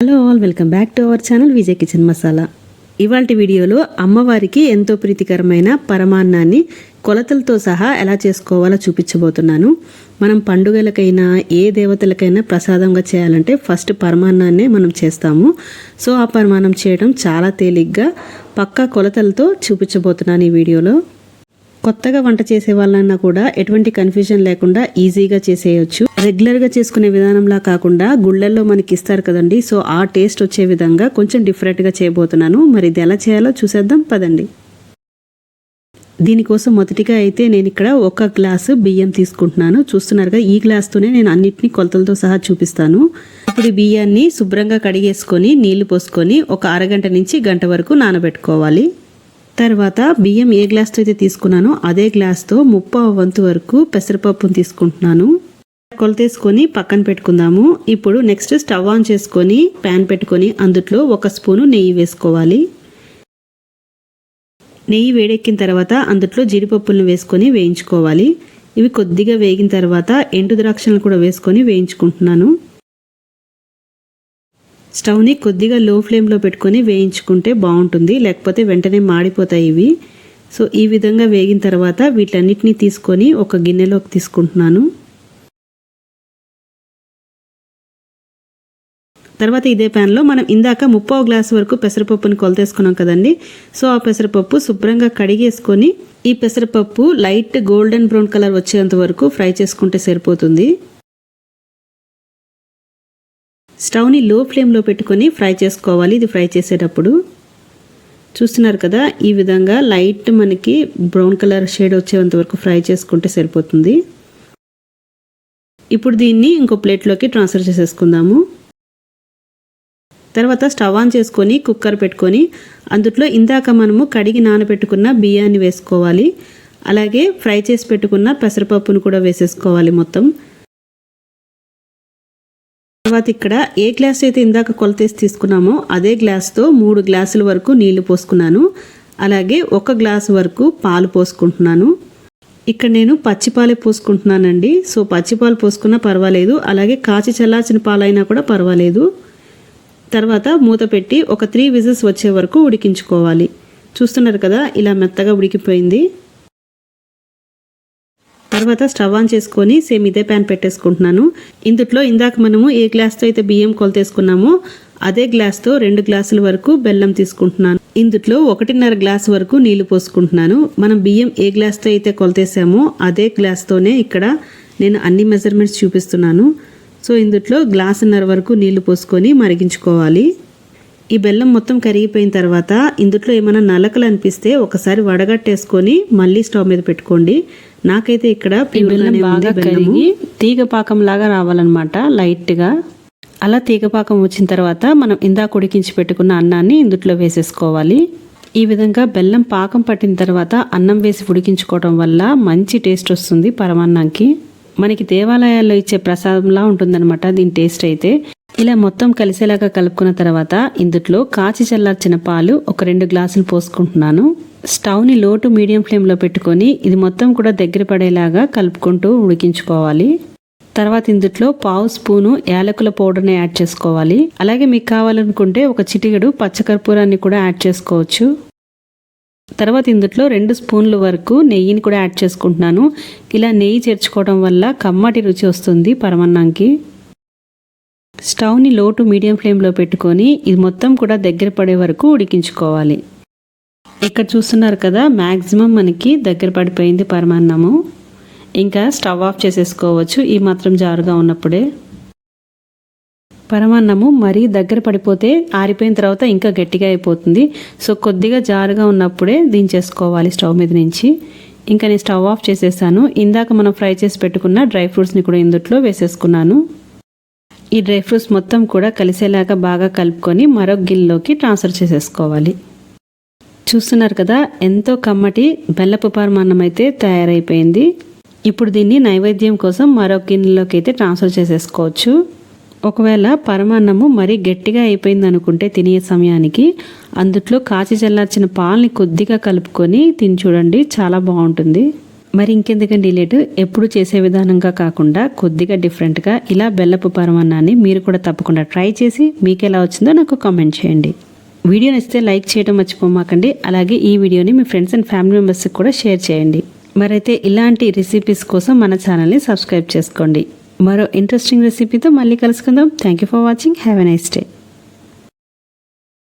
Hello all welcome back to our channel Vijay kitchen masala ఇవాళ వీడియోలో అమ్మవారికి ఎంతో ప్రీతికరమైన పరమాన్నాన్ని కొలతలతో సహా ఎలా చేసుకోవాలో చూపించబోతున్నాను. మనం పండుగలకైనా ఏ దేవతలకైనా ప్రసాదంగా చేయాలంటే ఫస్ట్ పరమాన్నాన్నే మనం చేస్తాము. సో ఆ పరమాన్నం చేయడం చాలా తేలిగ్గా పక్కా కొలతలతో చూపించబోతున్నాను ఈ వీడియోలో. కొత్తగా వంట చేసే వాళ్ళన్నా కూడా ఎటువంటి కన్ఫ్యూజన్ లేకుండా ఈజీగా చేసేయచ్చు. రెగ్యులర్గా చేసుకునే విధానంలా కాకుండా గుళ్ళల్లో మనకి ఇస్తారు కదండి. సో ఆ టేస్ట్ వచ్చే విధంగా కొంచెం డిఫరెంట్గా చేయబోతున్నాను. మరి ఇది ఎలా చేయాలో చూసేద్దాం. పదండి. దీనికోసం మొదటిగా అయితే నేను ఇక్కడ ఒక గ్లాసు బియ్యం తీసుకుంటున్నాను. చూస్తున్నారుగా ఈ గ్లాస్తోనే నేను అన్నిటినీ కొలతలతో సహా చూపిస్తాను. ఇప్పుడు బియ్యాన్ని శుభ్రంగా కడిగేసుకొని నీళ్ళు పోసుకొని ఒక అరగంట నుంచి గంట వరకు నానబెట్టుకోవాలి. తర్వాత బియ్యం ఏ గ్లాస్తో అయితే తీసుకున్నానో అదే గ్లాస్తో ముప్పై వంతు వరకు పెసరపప్పును తీసుకుంటున్నాను. కొలతేసుకొని పక్కన పెట్టుకుందాము. ఇప్పుడు నెక్స్ట్ స్టవ్ ఆన్ చేసుకొని ప్యాన్ పెట్టుకొని అందుట్లో ఒక స్పూను నెయ్యి వేసుకోవాలి. నెయ్యి వేడెక్కిన తర్వాత అందుట్లో జీడిపప్పులను వేసుకొని వేయించుకోవాలి. ఇవి కొద్దిగా వేగిన తర్వాత ఎండు ద్రాక్షలను కూడా వేసుకొని వేయించుకుంటున్నాను. స్టవ్ని కొద్దిగా లో ఫ్లేమ్లో పెట్టుకొని వేయించుకుంటే బాగుంటుంది లేకపోతే వెంటనే మాడిపోతాయి ఇవి. సో ఈ విధంగా వేగిన తర్వాత వీటన్నిటిని తీసుకొని ఒక గిన్నెలోకి తీసుకుంటున్నాను. తర్వాత ఇదే ప్యాన్లో మనం ఇందాక ముప్పావు గ్లాస్ వరకు పెసరపప్పుని కొలతేసుకున్నాం కదండి. సో ఆ పెసరపప్పు శుభ్రంగా కడిగేసుకొని ఈ పెసరపప్పు లైట్ గోల్డెన్ బ్రౌన్ కలర్ వచ్చేంత వరకు ఫ్రై చేసుకుంటే సరిపోతుంది. స్టవ్ని లో ఫ్లేమ్లో పెట్టుకొని ఫ్రై చేసుకోవాలి. ఇది ఫ్రై చేసేటప్పుడు చూస్తున్నారు కదా ఈ విధంగా లైట్ మనకి బ్రౌన్ కలర్ షేడ్ వచ్చేంత వరకు ఫ్రై చేసుకుంటే సరిపోతుంది. ఇప్పుడు దీన్ని ఇంకో ప్లేట్లోకి ట్రాన్స్ఫర్ చేసేసుకుందాము. తర్వాత స్టవ్ ఆన్ చేసుకొని కుక్కర్ పెట్టుకొని అందుట్లో ఇందాక మనము కడిగి నానబెట్టుకున్న బియ్యాన్ని వేసుకోవాలి. అలాగే ఫ్రై చేసి పెట్టుకున్న పెసరపప్పును కూడా వేసేసుకోవాలి మొత్తం. తర్వాత ఇక్కడ ఏ గ్లాస్ అయితే ఇందాక కొలతేసి తీసుకున్నామో అదే గ్లాస్తో మూడు గ్లాసుల వరకు నీళ్ళు పోసుకున్నాను. అలాగే ఒక గ్లాస్ వరకు పాలు పోసుకుంటున్నాను. ఇక్కడ నేను పచ్చిపాలే పోసుకుంటున్నానండి. సో పచ్చిపాలు పోసుకున్నా పర్వాలేదు. అలాగే కాచి చల్లార్చిన పాలైనా కూడా పర్వాలేదు. తర్వాత మూత పెట్టి ఒక త్రీ విజిల్స్ వచ్చే వరకు ఉడికించుకోవాలి. చూస్తున్నారు కదా ఇలా మెత్తగా ఉడికిపోయింది. తర్వాత స్టవ్ ఆన్ చేసుకొని సేమ్ ఇదే ప్యాన్ పెట్టేసుకుంటున్నాను. ఇందుట్లో ఇందాక మనము ఏ గ్లాస్తో అయితే బియ్యం కొలతేసుకున్నామో అదే గ్లాస్తో రెండు గ్లాసుల వరకు బెల్లం తీసుకుంటున్నాను. ఇందుట్లో ఒకటిన్నర గ్లాస్ వరకు నీళ్ళు పోసుకుంటున్నాను. మనం బియ్యం ఏ గ్లాస్తో అయితే కొలతేసామో అదే గ్లాస్తోనే ఇక్కడ నేను అన్ని మెజర్మెంట్స్ చూపిస్తున్నాను. సో ఇందుట్లో గ్లాసున్నర వరకు నీళ్ళు పోసుకొని మరిగించుకోవాలి. ఈ బెల్లం మొత్తం కరిగిపోయిన తర్వాత ఇందుట్లో ఏమైనా నలకలు అనిపిస్తే ఒకసారి వడగట్టేసుకొని మళ్ళీ స్టవ్ మీద పెట్టుకోండి. నాకైతే ఇక్కడ బెల్లం బాగా కరిగి తీగ పాకం లాగా రావాలన్నమాట లైట్గా. అలా తీగ పాకం వచ్చిన తర్వాత మనం ఇందాక ఉడికించి పెట్టుకున్న అన్నాన్ని ఇందుట్లో వేసేసుకోవాలి. ఈ విధంగా బెల్లం పాకం పట్టిన తర్వాత అన్నం వేసి ఉడికించుకోవడం వల్ల మంచి టేస్ట్ వస్తుంది పరమాన్నానికి మనకి దేవాలయాల్లో ఇచ్చే ప్రసాదంలా ఉంటుందన్నమాట దీని టేస్ట్ అయితే. ఇలా మొత్తం కలిసేలాగా కలుపుకున్న తర్వాత ఇందుట్లో కాచి చల్లార్చిన పాలు ఒక రెండు గ్లాసులు పోసుకుంటున్నాను. స్టవ్ని లో టు మీడియం ఫ్లేమ్లో పెట్టుకొని ఇది మొత్తం కూడా దగ్గర పడేలాగా కలుపుకుంటూ ఉడికించుకోవాలి. తర్వాత ఇందుట్లో పావు స్పూను యాలకుల పౌడర్ని యాడ్ చేసుకోవాలి. అలాగే మీకు కావాలనుకుంటే ఒక చిటికెడు పచ్చకర్పూరాన్ని కూడా యాడ్ చేసుకోవచ్చు. తర్వాత ఇందుట్లో రెండు స్పూన్ల వరకు నెయ్యిని కూడా యాడ్ చేసుకుంటున్నాను. ఇలా నెయ్యి చేర్చుకోవడం వల్ల కమ్మటి రుచి వస్తుంది పరమన్నాంకి. స్టవ్ని లో టు మీడియం ఫ్లేమ్లో పెట్టుకొని ఇది మొత్తం కూడా దగ్గర పడే వరకు ఉడికించుకోవాలి. ఇక్కడ చూస్తున్నారు కదా మ్యాక్సిమం మనకి దగ్గర పడిపోయింది పరమాన్నము. ఇంకా స్టవ్ ఆఫ్ చేసేసుకోవచ్చు ఈ మాత్రం జారుగా ఉన్నప్పుడే. పరమాన్నము మరీ దగ్గర పడిపోతే ఆరిపోయిన తర్వాత ఇంకా గట్టిగా అయిపోతుంది. సో కొద్దిగా జారుగా ఉన్నప్పుడే దించేసుకోవాలి స్టవ్ మీద నుంచి. ఇంకా నేను స్టవ్ ఆఫ్ చేసేసాను. ఇందాక మనం ఫ్రై చేసి పెట్టుకున్న డ్రై ఫ్రూట్స్ని కూడా ఇందుట్లో వేసేసుకున్నాను. ఈ డ్రై ఫ్రూట్స్ మొత్తం కూడా కలిసేలాగా బాగా కలుపుకొని మరొక గిన్నెలోకి ట్రాన్స్ఫర్ చేసేసుకోవాలి. చూస్తున్నారు కదా ఎంతో కమ్మటి బెల్లపు పరమాన్నం అయితే తయారైపోయింది. ఇప్పుడు దీన్ని నైవేద్యం కోసం మరొక గిన్నెలోకి అయితే ట్రాన్స్ఫర్ చేసేసుకోవచ్చు. ఒకవేళ పరమాన్నము మరీ గట్టిగా అయిపోయింది అనుకుంటే తినే సమయానికి అందుట్లో కాచి చల్లార్చిన పాలని కొద్దిగా కలుపుకొని తిని చూడండి చాలా బాగుంటుంది. మరి ఇంకెందుకండి లేటు? ఎప్పుడు చేసే విధానంగా కాకుండా కొద్దిగా డిఫరెంట్గా ఇలా బెల్లపు పరమాన్నాన్ని మీరు కూడా తప్పకుండా ట్రై చేసి మీకు ఎలా వచ్చిందో నాకు కామెంట్ చేయండి. వీడియో నచ్చితే లైక్ చేయడం మర్చిపోమాకండి. అలాగే ఈ వీడియోని మీ ఫ్రెండ్స్ అండ్ ఫ్యామిలీ మెంబర్స్కి కూడా షేర్ చేయండి. మరైతే ఇలాంటి రెసిపీస్ కోసం మన ఛానల్ని సబ్స్క్రైబ్ చేసుకోండి. మరో ఇంట్రెస్టింగ్ రెసిపీతో మళ్ళీ కలుసుకుందాం. Thank you for watching. Have a nice day.